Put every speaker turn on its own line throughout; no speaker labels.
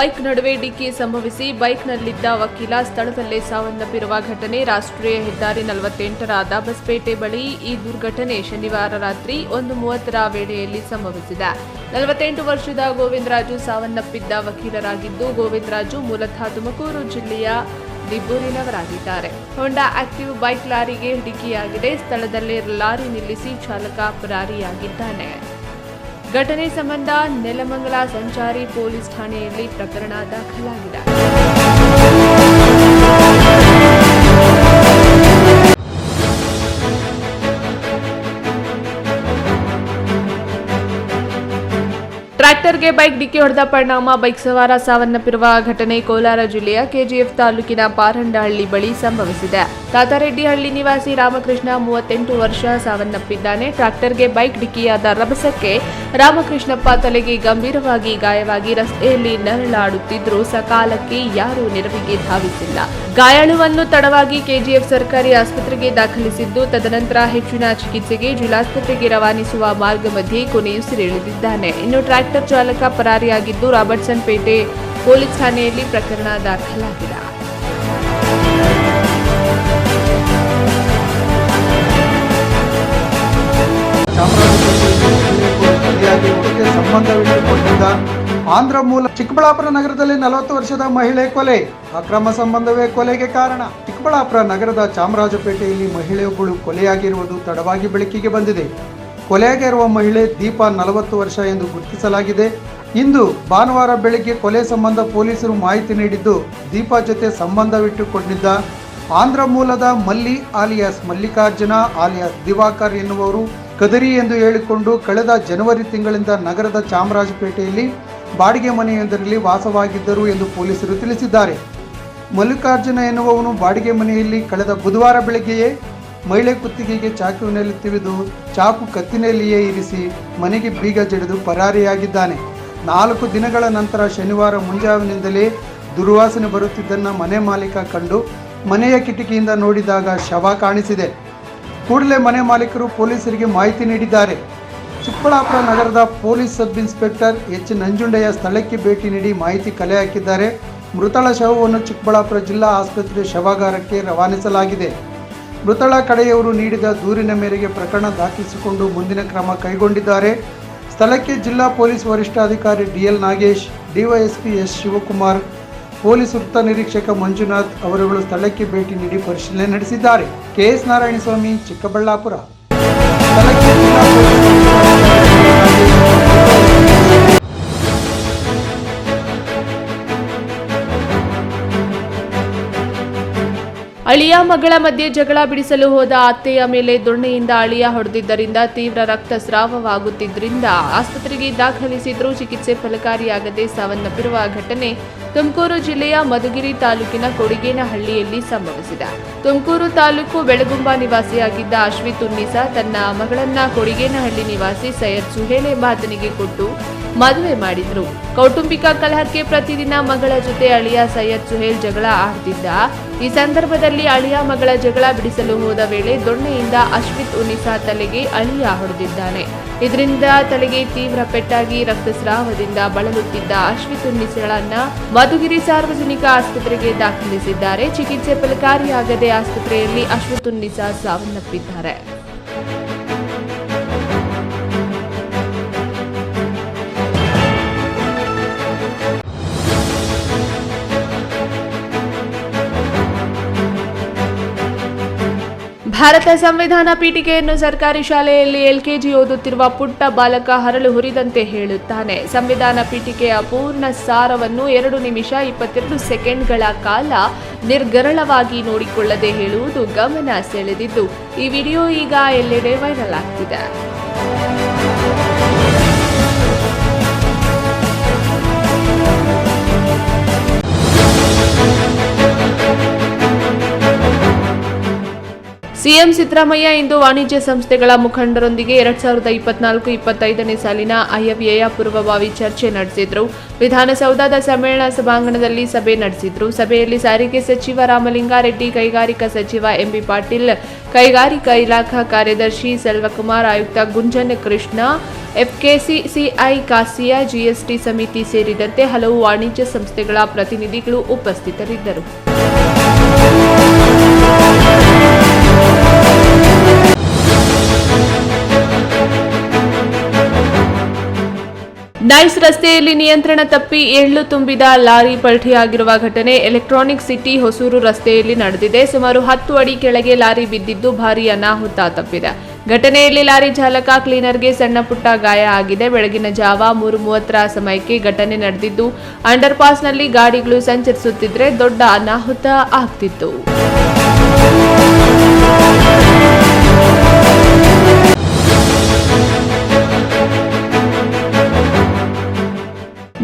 Bike ನಡುವೆ ಡಿಕ್ಕಿ ಸಂಭವಿಸಿ ಬೈಕ್ನಲ್ಲಿದ್ದ ವಕೀಲ ಸ್ಥಳದಲ್ಲೇ ಸಾವನ್ನಪ್ಪಿರುವ ಘಟನೆ. ರಾಷ್ಟ್ರೀಯ ಹೆದ್ದಾರಿ ನಲವತ್ತೆಂಟರಾದ ಬಸ್ಪೇಟೆ ಬಳಿ ಈ ದುರ್ಘಟನೆ ಶನಿವಾರ ರಾತ್ರಿ ಒಂದು ಮೂವತ್ತರ ವೇಳೆಯಲ್ಲಿ ಸಂಭವಿಸಿದೆ. ನಲವತ್ತೆಂಟು ವರ್ಷದ ಗೋವಿಂದರಾಜು ಸಾವನ್ನಪ್ಪಿದ್ದ ವಕೀಲರಾಗಿದ್ದು, ಗೋವಿಂದರಾಜು ಮೂಲತಃ ತುಮಕೂರು ಜಿಲ್ಲೆಯ ದಿಬ್ಬೂರಿನವರಾಗಿದ್ದಾರೆ. ಹೊಂಡಾ ಆಕ್ಟಿವ್ ಬೈಕ್ ಲಾರಿಗೆ ಡಿಕ್ಕಿಯಾಗಿದೆ. ಸ್ಥಳದಲ್ಲೇ ಲಾರಿ ನಿಲ್ಲಿಸಿ ಚಾಲಕ ಪರಾರಿಯಾಗಿದ್ದಾನೆ. ಘಟನೆ ಸಂಬಂಧ ನೆಲಮಂಗಲ ಸಂಚಾರಿ ಪೊಲೀಸ್ ಠಾಣೆಯಲ್ಲಿ ಪ್ರಕರಣ ದಾಖಲಾಗಿದೆ. ಟ್ರ್ಯಾಕ್ಟರ್ಗೆ ಬೈಕ್ ಡಿಕ್ಕಿ ಹೊಡೆದ ಪರಿಣಾಮ, ಬೈಕ್ ಸವಾರ ಸಾವನ್ನಪ್ಪಿರುವ ಘಟನೆ ಕೋಲಾರ ಜಿಲ್ಲೆಯ ಕೆಜಿಎಫ್ ತಾಲೂಕಿನ ಪಾರಂಡಹಳ್ಳಿ ಬಳಿ ಸಂಭವಿಸಿದೆ. ತಾತಾರೆಡ್ಡಿಹಳ್ಳಿ ನಿವಾಸಿ ರಾಮಕೃಷ್ಣ ಮೂವತ್ತೆಂಟು ವರ್ಷ ಸಾವನ್ನಪ್ಪಿದ್ದಾನೆ. ಟ್ರಾಕ್ಟರ್ಗೆ ಬೈಕ್ ಡಿಕ್ಕಿಯಾದ ರಭಸಕ್ಕೆ ರಾಮಕೃಷ್ಣಪ್ಪ ತಲೆಗೆ ಗಂಭೀರವಾಗಿ ಗಾಯವಾಗಿ ರಸ್ತೆಯಲ್ಲಿ ನರಳಾಡುತ್ತಿದ್ದರೂ ಸಕಾಲಕ್ಕೆ ಯಾರೂ ನೆರವಿಗೆ ಧಾವಿಸಿಲ್ಲ. ಗಾಯಾಳುವನ್ನು ತಡವಾಗಿ ಕೆಜಿಎಫ್ ಸರ್ಕಾರಿ ಆಸ್ಪತ್ರೆಗೆ ದಾಖಲಿಸಿದ್ದು, ತದನಂತರ ಹೆಚ್ಚಿನ ಚಿಕಿತ್ಸೆಗೆ ಜಿಲ್ಲಾಸ್ಪತ್ರೆಗೆ ರವಾನಿಸುವ ಮಾರ್ಗ ಮಧ್ಯೆ ಕೊನೆಯುಸಿರೆಳೆದಿದ್ದಾನೆ. ಇನ್ನು ಟ್ರ್ಯಾಕ್ಟರ್ ಚಾಲಕ ಪರಾರಿಯಾಗಿದ್ದು ರಾಬರ್ಟ್ಸನ್ ಪೇಟೆ ಪೊಲೀಸ್ ಠಾಣೆಯಲ್ಲಿ ಪ್ರಕರಣ ದಾಖಲಾಗಿದೆ.
ಸಂಬಂಧವಿಟ್ಟುಕೊಂಡಿದ್ದ ಆಂಧ್ರ ಮೂಲ ಚಿಕ್ಕಬಳ್ಳಾಪುರ ನಗರದಲ್ಲಿ ನಲವತ್ತು ವರ್ಷದ ಮಹಿಳೆ ಕೊಲೆ. ಅಕ್ರಮ ಸಂಬಂಧವೇ ಕೊಲೆಗೆ ಕಾರಣ. ಚಿಕ್ಕಬಳ್ಳಾಪುರ ನಗರದ ಚಾಮರಾಜಪೇಟೆಯಲ್ಲಿ ಮಹಿಳೆಯೊಬ್ಬಳು ಕೊಲೆಯಾಗಿರುವುದು ತಡವಾಗಿ ಬೆಳಕಿಗೆ ಬಂದಿದೆ. ಕೊಲೆಯಾಗಿರುವ ಮಹಿಳೆ ದೀಪಾ ನಲವತ್ತು ವರ್ಷ ಎಂದು ಗುರುತಿಸಲಾಗಿದೆ. ಇಂದು ಭಾನುವಾರ ಬೆಳಗ್ಗೆ ಕೊಲೆ ಸಂಬಂಧ ಪೊಲೀಸರು ಮಾಹಿತಿ ನೀಡಿದ್ದು ದೀಪಾ ಜೊತೆ ಸಂಬಂಧವಿಟ್ಟುಕೊಂಡಿದ್ದ ಆಂಧ್ರ ಮೂಲದ ಮಲ್ಲಿ ಆಲಿಯಾಸ್ ಮಲ್ಲಿಕಾರ್ಜುನ ಆಲಿಯಾಸ್ ದಿವಾಕರ್ ಎನ್ನುವರು ಕದರಿ ಎಂದು ಹೇಳಿಕೊಂಡು ಕಳೆದ ಜನವರಿ ತಿಂಗಳಿಂದ ನಗರದ ಚಾಮರಾಜಪೇಟೆಯಲ್ಲಿ ಬಾಡಿಗೆ ಮನೆಯೊಂದರಲ್ಲಿ ವಾಸವಾಗಿದ್ದರು ಎಂದು ಪೊಲೀಸರು ತಿಳಿಸಿದ್ದಾರೆ. ಮಲ್ಲಿಕಾರ್ಜುನ ಎನ್ನುವವನು ಬಾಡಿಗೆ ಮನೆಯಲ್ಲಿ ಕಳೆದ ಬುಧವಾರ ಬೆಳಗ್ಗೆಯೇ ಮಹಿಳೆ ಕುತ್ತಿಗೆಗೆ ಚಾಕುವಿನಲ್ಲಿ ತಿವಿದು ಚಾಕು ಕತ್ತಿನಲ್ಲಿಯೇ ಇರಿಸಿ ಮನೆಗೆ ಬೀಗ ಜಡಿದು ಪರಾರಿಯಾಗಿದ್ದಾನೆ. ನಾಲ್ಕು ದಿನಗಳ ನಂತರ ಶನಿವಾರ ಮುಂಜಾವಿನಿಂದಲೇ ದುರ್ವಾಸನೆ ಬರುತ್ತಿದ್ದನ್ನು ಮನೆ ಮಾಲೀಕ ಕಂಡು ಮನೆಯ ಕಿಟಕಿಯಿಂದ ನೋಡಿದಾಗ ಶವ ಕಾಣಿಸಿದೆ. ಕೂಡಲೇ ಮನೆ ಮಾಲೀಕರು ಪೊಲೀಸರಿಗೆ ಮಾಹಿತಿ ನೀಡಿದ್ದಾರೆ. ಚಿಕ್ಕಬಳ್ಳಾಪುರ ನಗರದ police sub inspector H Nanjundaiah ಸ್ಥಳಕ್ಕೆ ಭೇಟಿ ನೀಡಿ ಮಾಹಿತಿ ಕಲೆ ಹಾಕಿದ್ದಾರೆ. ಮೃತಳ ಶವವನ್ನು ಚಿಕ್ಕಬಳ್ಳಾಪುರ ಜಿಲ್ಲಾ ಆಸ್ಪತ್ರೆ ಶವಾಗಾರಕ್ಕೆ ರವಾನಿಸಲಾಗಿದೆ. ಮೃತಳ ಕಡೆಯವರು ನೀಡಿದ ದೂರಿನ ಮೇರೆಗೆ ಪ್ರಕರಣ ದಾಖಲಿಸಿಕೊಂಡು ಮುಂದಿನ ಕ್ರಮ ಕೈಗೊಂಡಿದ್ದಾರೆ. ಸ್ಥಳಕ್ಕೆ ಜಿಲ್ಲಾ ಪೊಲೀಸ್ ವರಿಷ್ಠಾಧಿಕಾರಿ DL Nagesh DYSP S Shivakumar, police ವೃತ್ತ ನಿರೀಕ್ಷಕ ಮಂಜುನಾಥ್ ಅವರುಗಳು ಸ್ಥಳಕ್ಕೆ ಭೇಟಿ ನೀಡಿ ಪರಿಶೀಲನೆ ನಡೆಸಿದ್ದಾರೆ. ಕೆಎಸ್ ನಾರಾಯಣಸ್ವಾಮಿ, ಚಿಕ್ಕಬಳ್ಳಾಪುರ.
ಅಳಿಯ ಮಗಳ ಮಧ್ಯೆ ಜಗಳ ಬಿಡಿಸಲು ಹೋದ ಅತ್ತೆಯ ಮೇಲೆ ದೊಣ್ಣೆಯಿಂದ ಅಳಿಯ ಹೊಡೆದಿದ್ದರಿಂದ ತೀವ್ರ ರಕ್ತಸ್ರಾವವಾಗುತ್ತಿದ್ದರಿಂದ ಆಸ್ಪತ್ರೆಗೆ ದಾಖಲಿಸಿದ್ರೂ ಚಿಕಿತ್ಸೆ ಫಲಕಾರಿಯಾಗದೆ ಸಾವನ್ನಪ್ಪಿರುವ ಘಟನೆ ತುಮಕೂರು ಜಿಲ್ಲೆಯ ಮಧುಗಿರಿ ತಾಲೂಕಿನ ಕೊಡಿಗೇನಹಳ್ಳಿಯಲ್ಲಿ ಸಂಭವಿಸಿದೆ. ತುಮಕೂರು ತಾಲೂಕು ಬೆಳಗುಂಬ ನಿವಾಸಿಯಾಗಿದ್ದ ಅಶ್ವಿತ್ ಉನ್ನಿಸಾ ತನ್ನ ಮಗಳನ್ನ ಕೊಡಿಗೇನಹಳ್ಳಿ ನಿವಾಸಿ ಸೈಯದ್ ಸುಹೇಲ್ ಎಂಬಾತನಿಗೆ ಕೊಟ್ಟು ಮದುವೆ ಮಾಡಿದ್ರು. ಕೌಟುಂಬಿಕ ಕಲಹಕ್ಕೆ ಪ್ರತಿದಿನ ಮಗಳ ಜೊತೆ ಅಳಿಯ ಸೈಯದ್ ಸುಹೇಲ್ ಜಗಳ ಆಡ್ತಿದ್ದ ಈ ಸಂದರ್ಭದಲ್ಲಿ ಅಳಿಯ ಮಗಳ ಜಗಳ ಬಿಡಿಸಲು ಹೋದ ವೇಳೆ ದೊಣ್ಣೆಯಿಂದ ಅಶ್ವಿತ್ ಉನಿಸಾ ತಲೆಗೆ ಅಳಿಯ ಹೊಡೆದಿದ್ದಾನೆ. ಇದರಿಂದ ತಲೆಗೆ ತೀವ್ರ ಪೆಟ್ಟಾಗಿ ರಕ್ತಸ್ರಾವದಿಂದ ಬಳಲುತ್ತಿದ್ದ ಅಶ್ವಿತ್ ಉನ್ನಿಸಳನ್ನ ಮಧುಗಿರಿ ಸಾರ್ವಜನಿಕ ಆಸ್ಪತ್ರೆಗೆ ದಾಖಲಿಸಿದ್ದಾರೆ. ಚಿಕಿತ್ಸೆ ಫಲಕಾರಿಯಾಗದೆ ಆಸ್ಪತ್ರೆಯಲ್ಲಿ ಅಶ್ವಿತ್ ಉನ್ನಿಸಾ ಸಾವನ್ನಪ್ಪಿದ್ದಾರೆ. ಭಾರತ ಸಂವಿಧಾನ ಪೀಠಿಕೆಯನ್ನು ಸರ್ಕಾರಿ ಶಾಲೆಯಲ್ಲಿ ಎಲ್ಕೆಜಿ ಓದುತ್ತಿರುವ ಪುಟ್ಟ ಬಾಲಕ ಹರಳು ಹುರಿದಂತೆ ಹೇಳುತ್ತಾನೆ. ಸಂವಿಧಾನ ಪೀಠಿಕೆಯ ಪೂರ್ಣ ಸಾರವನ್ನು ಎರಡು ನಿಮಿಷ ಇಪ್ಪತ್ತೆರಡು ಸೆಕೆಂಡ್ಗಳ ಕಾಲ ನಿರ್ಗರಳವಾಗಿ ನೋಡಿಕೊಳ್ಳದೆ ಹೇಳುವುದು ಗಮನ ಸೆಳೆದಿದ್ದು, ಈ ವಿಡಿಯೋ ಈಗ ಎಲ್ಲೆಡೆ ವೈರಲ್ ಆಗ್ತಿದೆ. ಸಿಎಂ ಸಿದ್ದರಾಮಯ್ಯ ಇಂದು ವಾಣಿಜ್ಯ ಸಂಸ್ಥೆಗಳ ಮುಖಂಡರೊಂದಿಗೆ ಎರಡ್ ಸಾವಿರದ ಇಪ್ಪತ್ನಾಲ್ಕು ಇಪ್ಪತ್ತೈದನೇ ಸಾಲಿನ ಆಯವ್ಯಯ ಪೂರ್ವಭಾವಿ ಚರ್ಚೆ ನಡೆಸಿದ್ರು. ವಿಧಾನಸೌಧದ ಸಮ್ಮೇಳನ ಸಭಾಂಗಣದಲ್ಲಿ ಸಭೆ ನಡೆಸಿದ್ರು. ಸಭೆಯಲ್ಲಿ ಸಾರಿಗೆ ಸಚಿವ ರಾಮಲಿಂಗಾರೆಡ್ಡಿ, ಕೈಗಾರಿಕಾ ಸಚಿವ ಎಂಬಿ ಪಾಟೀಲ್, ಕೈಗಾರಿಕಾ ಇಲಾಖಾ ಕಾರ್ಯದರ್ಶಿ ಸೆಲ್ವಕುಮಾರ್, ಆಯುಕ್ತ ಗುಂಜನ್ ಕೃಷ್ಣ, ಎಫ್ಕೆಸಿಸಿಐ ಕಾಸಿಯಾ ಜಿಎಸ್ಟಿ ಸಮಿತಿ ಸೇರಿದಂತೆ ಹಲವು ವಾಣಿಜ್ಯ ಸಂಸ್ಥೆಗಳ ಪ್ರತಿನಿಧಿಗಳು ಉಪಸ್ಥಿತರಿದ್ದರು. ನೈಸ್ ರಸ್ತೆಯಲ್ಲಿ ನಿಯಂತ್ರಣ ತಪ್ಪಿ ಎಳ್ಳು ತುಂಬಿದ ಲಾರಿ ಪಲ್ಟಿಯಾಗಿರುವ ಘಟನೆ ಎಲೆಕ್ಟ್ರಾನಿಕ್ ಸಿಟಿ ಹೊಸೂರು ರಸ್ತೆಯಲ್ಲಿ ನಡೆದಿದೆ. ಸುಮಾರು ಹತ್ತು ಅಡಿ ಕೆಳಗೆ ಲಾರಿ ಬಿದ್ದಿದ್ದು ಭಾರೀ ಅನಾಹುತ ತಪ್ಪಿದೆ. ಘಟನೆಯಲ್ಲಿ ಲಾರಿ ಚಾಲಕ, ಕ್ಲೀನರ್ಗೆ ಸಣ್ಣ ಪುಟ್ಟ ಗಾಯ ಆಗಿದೆ. ಬೆಳಗಿನ ಜಾವ ಮೂರು ಮೂವತ್ತರ ಸಮಯಕ್ಕೆ ಘಟನೆ ನಡೆದಿದ್ದು ಅಂಡರ್ ಪಾಸ್ನಲ್ಲಿ ಗಾಡಿಗಳು ಸಂಚರಿಸುತ್ತಿದ್ದರೆ ದೊಡ್ಡ ಅನಾಹುತ ಆಗ್ತಿತ್ತು.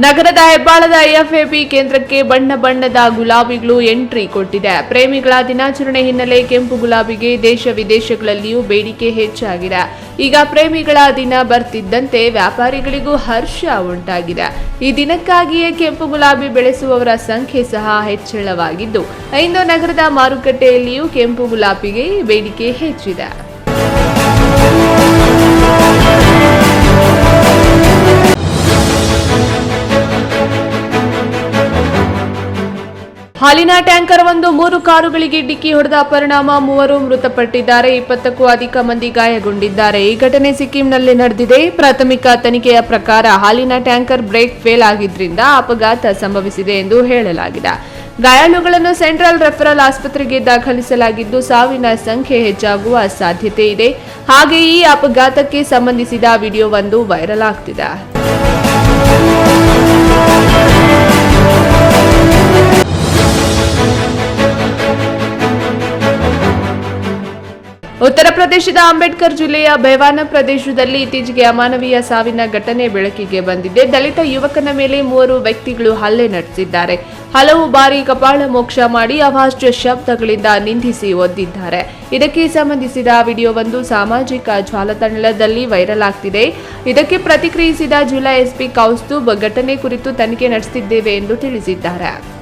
ನಗರದ ಹೆಬ್ಬಾಳದ ಐಎಫ್ಎಬಿ ಕೇಂದ್ರಕ್ಕೆ ಬಣ್ಣ ಬಣ್ಣದ ಗುಲಾಬಿಗಳು ಎಂಟ್ರಿ ಕೊಟ್ಟಿದೆ. ಪ್ರೇಮಿಗಳ ದಿನಾಚರಣೆ ಹಿನ್ನೆಲೆ ಕೆಂಪು ಗುಲಾಬಿಗೆ ದೇಶ ವಿದೇಶಗಳಲ್ಲಿಯೂ ಬೇಡಿಕೆ ಹೆಚ್ಚಾಗಿದೆ. ಈಗ ಪ್ರೇಮಿಗಳ ದಿನ ಬರ್ತಿದ್ದಂತೆ ವ್ಯಾಪಾರಿಗಳಿಗೂ ಹರ್ಷ ಉಂಟಾಗಿದೆ. ಈ ದಿನಕ್ಕಾಗಿಯೇ ಕೆಂಪು ಗುಲಾಬಿ ಬೆಳೆಸುವವರ ಸಂಖ್ಯೆ ಸಹ ಹೆಚ್ಚಳವಾಗಿದ್ದು ಇಂದು ನಗರದ ಮಾರುಕಟ್ಟೆಯಲ್ಲಿಯೂ ಕೆಂಪು ಗುಲಾಬಿಗೆ ಬೇಡಿಕೆ ಹೆಚ್ಚಿದೆ. ಹಾಲಿನ ಟ್ಯಾಂಕರ್ ಒಂದು ಮೂರು ಕಾರುಗಳಿಗೆ ಡಿಕ್ಕಿ ಹೊಡೆದ ಪರಿಣಾಮ ಮೂವರು ಮೃತಪಟ್ಟಿದ್ದಾರೆ, ಇಪ್ಪತ್ತಕ್ಕೂ ಅಧಿಕ ಮಂದಿ ಗಾಯಗೊಂಡಿದ್ದಾರೆ. ಈ ಘಟನೆ ಸಿಕ್ಕಿಂನಲ್ಲಿ ನಡೆದಿದೆ. ಪ್ರಾಥಮಿಕ ತನಿಖೆಯ ಪ್ರಕಾರ ಹಾಲಿನ ಟ್ಯಾಂಕರ್ ಬ್ರೇಕ್ ಫೇಲ್ ಆಗಿದ್ರಿಂದ ಅಪಘಾತ ಸಂಭವಿಸಿದೆ ಎಂದು ಹೇಳಲಾಗಿದೆ. ಗಾಯಾಳುಗಳನ್ನು ಸೆಂಟ್ರಲ್ ರೆಫರಲ್ ಆಸ್ಪತ್ರೆಗೆ ದಾಖಲಿಸಲಾಗಿದ್ದು ಸಾವಿನ ಸಂಖ್ಯೆ ಹೆಚ್ಚಾಗುವ ಸಾಧ್ಯತೆ ಇದೆ. ಹಾಗೆ ಈ ಅಪಘಾತಕ್ಕೆ ಸಂಬಂಧಿಸಿದ ವಿಡಿಯೋವೊಂದು ವೈರಲ್ ಆಗ್ತಿದೆ. ಉತ್ತರ ಪ್ರದೇಶದ ಅಂಬೇಡ್ಕರ್ ಜಿಲ್ಲೆಯ ಬೇವಾನ ಪ್ರದೇಶದಲ್ಲಿ ಇತ್ತೀಚೆಗೆ ಅಮಾನವೀಯ ಸಾವಿನ ಘಟನೆ ಬೆಳಕಿಗೆ ಬಂದಿದೆ. ದಲಿತ ಯುವಕನ ಮೇಲೆ ಮೂವರು ವ್ಯಕ್ತಿಗಳು ಹಲ್ಲೆ ನಡೆಸಿದ್ದಾರೆ. ಹಲವು ಬಾರಿ ಕಪಾಳ ಮೋಕ್ಷ ಮಾಡಿ ಅವಾಚ್ಯ ಶಬ್ದಗಳಿಂದ ನಿಂದಿಸಿ ಒದ್ದಿದ್ದಾರೆ. ಇದಕ್ಕೆ ಸಂಬಂಧಿಸಿದ ವಿಡಿಯೋವೊಂದು ಸಾಮಾಜಿಕ ಜಾಲತಾಣದಲ್ಲಿ ವೈರಲ್ ಆಗ್ತಿದೆ. ಇದಕ್ಕೆ ಪ್ರತಿಕ್ರಿಯಿಸಿದ ಜಿಲ್ಲಾ ಎಸ್ಪಿ ಕೌಸ್ತುಬ್ ಘಟನೆ ಕುರಿತು ತನಿಖೆ ನಡೆಸುತ್ತಿದ್ದೇವೆ ಎಂದು ತಿಳಿಸಿದ್ದಾರೆ.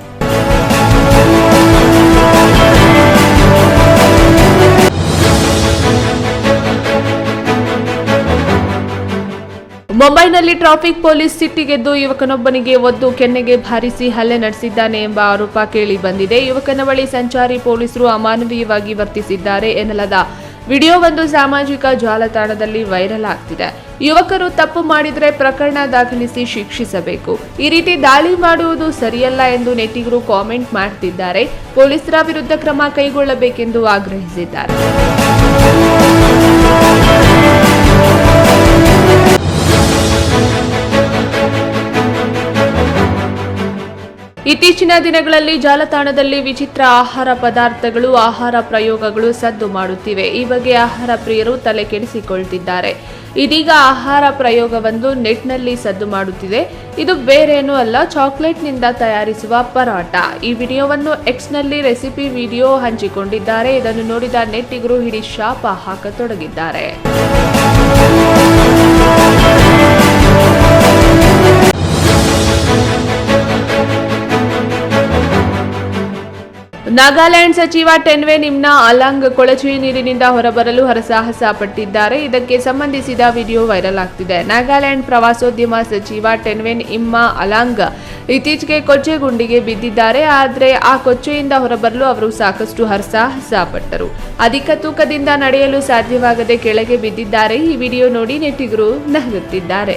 ಮುಂಬೈನಲ್ಲಿ ಟ್ರಾಫಿಕ್ ಪೊಲೀಸ್ ಸಿಟ್ಟಿಗೆದ್ದು ಯುವಕನೊಬ್ಬನಿಗೆ ಒದ್ದು ಕೆನ್ನೆಗೆ ಭಾರಿಸಿ ಹಲ್ಲೆ ನಡೆಸಿದ್ದಾನೆ ಎಂಬ ಆರೋಪ ಕೇಳಿ ಬಂದಿದೆ. ಯುವಕನ ಬಳಿ ಸಂಚಾರಿ ಪೊಲೀಸರು ಅಮಾನವೀಯವಾಗಿ ವರ್ತಿಸಿದ್ದಾರೆ ಎನ್ನಲಾದ ವಿಡಿಯೋವೊಂದು ಸಾಮಾಜಿಕ ಜಾಲತಾಣದಲ್ಲಿ ವೈರಲ್ ಆಗ್ತಿದೆ. ಯುವಕರು ತಪ್ಪು ಮಾಡಿದರೆ ಪ್ರಕರಣ ದಾಖಲಿಸಿ ಶಿಕ್ಷಿಸಬೇಕು. ಈ ರೀತಿ ದಾಳಿ ಮಾಡುವುದು ಸರಿಯಲ್ಲ ಎಂದು ನೆಟ್ಟಿಗರು ಕಾಮೆಂಟ್ ಮಾಡ್ತಿದ್ದಾರೆ. ಪೊಲೀಸರ ವಿರುದ್ಧ ಕ್ರಮ ಕೈಗೊಳ್ಳಬೇಕೆಂದು ಆಗ್ರಹಿಸಿದ್ದಾರೆ. ಇತ್ತೀಚಿನ ದಿನಗಳಲ್ಲಿ ಜಾಲತಾಣದಲ್ಲಿ ವಿಚಿತ್ರ ಆಹಾರ ಪದಾರ್ಥಗಳು, ಆಹಾರ ಪ್ರಯೋಗಗಳು ಸದ್ದು ಮಾಡುತ್ತಿವೆ. ಈ ಬಗ್ಗೆ ಆಹಾರ ಪ್ರಿಯರು ತಲೆ ಕೆಡಿಸಿಕೊಳ್ತಿದ್ದಾರೆ ಇದೀಗ ಆಹಾರ ಪ್ರಯೋಗವೊಂದು ನೆಟ್ನಲ್ಲಿ ಸದ್ದು ಮಾಡುತ್ತಿದೆ. ಇದು ಬೇರೇನೂ ಅಲ್ಲ, ಚಾಕ್ಲೇಟ್ನಿಂದ ತಯಾರಿಸುವ ಪರಾಟ ಈ ವಿಡಿಯೋವನ್ನು ಎಕ್ಸ್ನಲ್ಲಿ ರೆಸಿಪಿ ವಿಡಿಯೋ ಹಂಚಿಕೊಂಡಿದ್ದಾರೆ. ಇದನ್ನು ನೋಡಿದ ನೆಟ್ಟಿಗರು ಹಿಡಿ ಶಾಪ ಹಾಕತೊಡಗಿದ್ದಾರೆ. ನಾಗಾಲ್ಯಾಂಡ್ ಸಚಿವ ಟೆನ್ವೆ ನಿಮ್ನ ಅಲಂಗ್ ಕೊಳಚುವೆ ನೀರಿನಿಂದ ಹೊರಬರಲು ಹರಸಾಹಸ ಪಟ್ಟಿದ್ದಾರೆ. ಇದಕ್ಕೆ ಸಂಬಂಧಿಸಿದ ವಿಡಿಯೋ ವೈರಲ್ ಆಗ್ತಿದೆ. ನಾಗಾಲ್ಯಾಂಡ್ ಪ್ರವಾಸೋದ್ಯಮ ಸಚಿವ ಟೆನ್ವೆನ್ ಇಮ್ಮ ಅಲಾಂಗ್ ಇತ್ತೀಚೆಗೆ ಕೊಚ್ಚೆ ಗುಂಡಿಗೆ ಬಿದ್ದಿದ್ದಾರೆ. ಆದರೆ ಆ ಕೊಚ್ಚೆಯಿಂದ ಹೊರಬರಲು ಅವರು ಸಾಕಷ್ಟು ಹರಸಾಹಸ ಪಟ್ಟರು. ಅಧಿಕ ತೂಕದಿಂದ ನಡೆಯಲು ಸಾಧ್ಯವಾಗದೆ ಕೆಳಗೆ ಬಿದ್ದಿದ್ದಾರೆ. ಈ ವಿಡಿಯೋ ನೋಡಿ ನೆಟ್ಟಿಗರು ನಗುತ್ತಿದ್ದಾರೆ